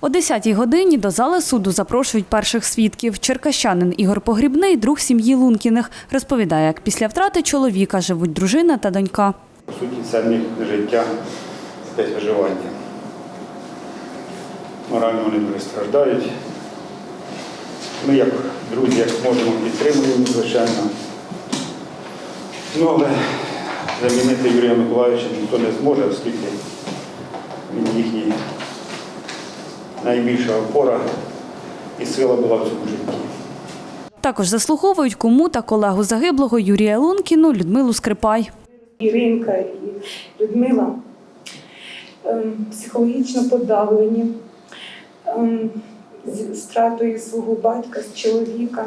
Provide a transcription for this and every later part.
О 10-й годині до зали суду запрошують перших свідків. Черкащанин Ігор Погрібний, друг сім'ї Лункіних, розповідає, як після втрати чоловіка живуть дружина та донька. По суті, це в життя десь виживання. Морально вони дуже страждають. Ми, як друзі, як можемо, підтримуємо, звичайно. Ну, але замінити Юрія Миколаївича ніхто не зможе, оскільки він їхній найбільша опора і сила була в цьому житті. Також заслуховують кому та колегу загиблого Юрія Лункіну Людмилу Скрипай. Іринка і Людмила ем, психологічно подавлені ем, з стратою свого батька, з чоловіка.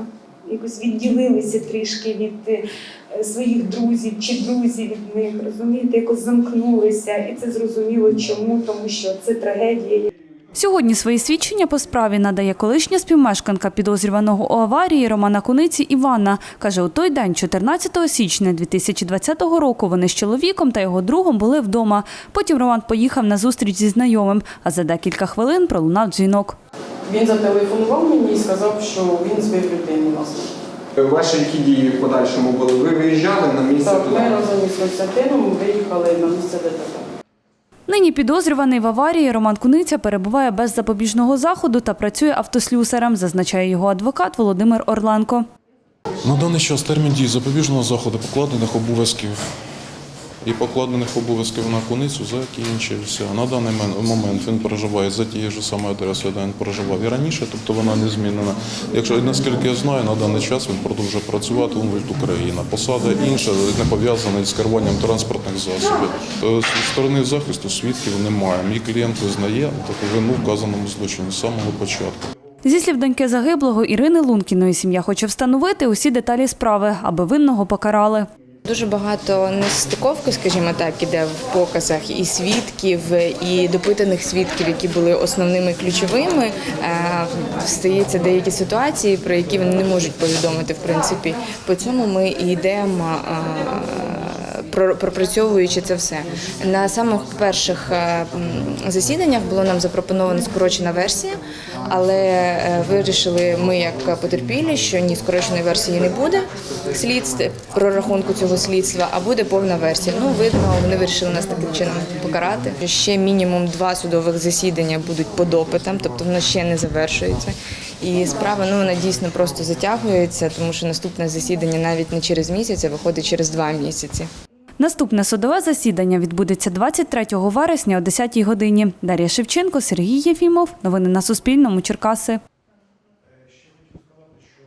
Якось відділилися трішки від е, своїх друзів чи друзів від них, розумієте, якось замкнулися. І це зрозуміло чому, тому що це трагедія, Сьогодні свої свідчення по справі надає колишня співмешканка підозрюваного у аварії Романа Куниці Івана. Каже, у той день, 14 січня 2020 року, вони з чоловіком та його другом були вдома. Потім Роман поїхав на зустріч зі знайомим, а за декілька хвилин пролунав дзвінок. Він зателефонував мені і сказав, що він збив людину нас. Ваші які дії в подальшому були? Ви виїжджали на місце Так, туди? ми разом із Константином виїхали на місце ДТП. Нині підозрюваний в аварії Роман Куниця перебуває без запобіжного заходу та працює автослюсарем, зазначає його адвокат Володимир Орланко. На даний час термін дії запобіжного заходу покладених обов'язків і покладених обов'язків на куницю закінчився. На даний момент він проживає за тією ж самою адресою, де він проживав і раніше, тобто вона не змінена. Якщо наскільки я знаю, на даний час він продовжує працювати Умвельт Україна. Посада інша не пов'язана з керуванням транспортних засобів. Е, З сторони захисту свідків немає. Мій клієнт визнає таку вину в вказаному злочині з самого початку. Зі слів доньки загиблого Ірини Лункіної, сім'я хоче встановити усі деталі справи, аби винного покарали. Дуже багато нестиковки, скажімо так, іде в показах і свідків, і допитаних свідків, які були основними ключовими. Стається деякі ситуації, про які вони не можуть повідомити. В принципі, по цьому ми і йдемо. Про- пропрацьовуючи це все. На самих перших е, засіданнях було нам запропонована скорочена версія, але е, вирішили ми, як потерпілі, що ні скороченої версії не буде слідств прорахунку цього слідства, а буде повна версія. Ну, видно, вони вирішили нас таким чином покарати. Ще мінімум два судових засідання будуть по допитам, тобто воно ще не завершується. І справа ну вона дійсно просто затягується, тому що наступне засідання навіть не через місяць, а виходить через два місяці. Наступне судове засідання відбудеться 23 вересня о 10 годині. Дар'я Шевченко, Сергій Єфімов. Новини на Суспільному. Черкаси.